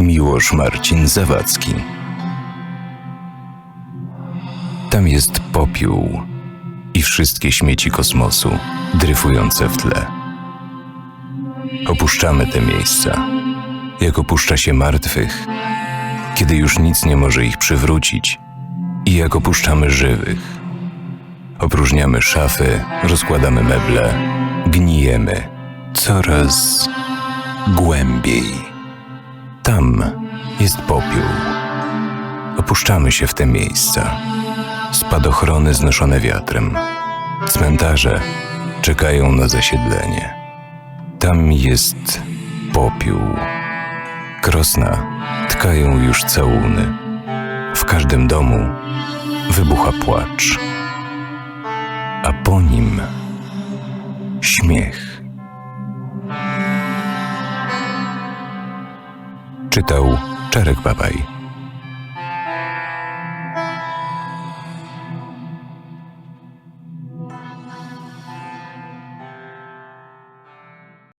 Miłosz Marcin Zawadzki. Tam jest popiół i wszystkie śmieci kosmosu dryfujące w tle. Opuszczamy te miejsca, jak opuszcza się martwych, kiedy już nic nie może ich przywrócić, i jak opuszczamy żywych. Opróżniamy szafy, rozkładamy meble, gnijemy coraz głębiej. Tam jest popiół. Opuszczamy się w te miejsca. Spadochrony znoszone wiatrem. Cmentarze czekają na zasiedlenie. Tam jest popiół. Krosna tkają już całuny. W każdym domu wybucha płacz, a po nim śmiech. Czytał Czarek Babaj.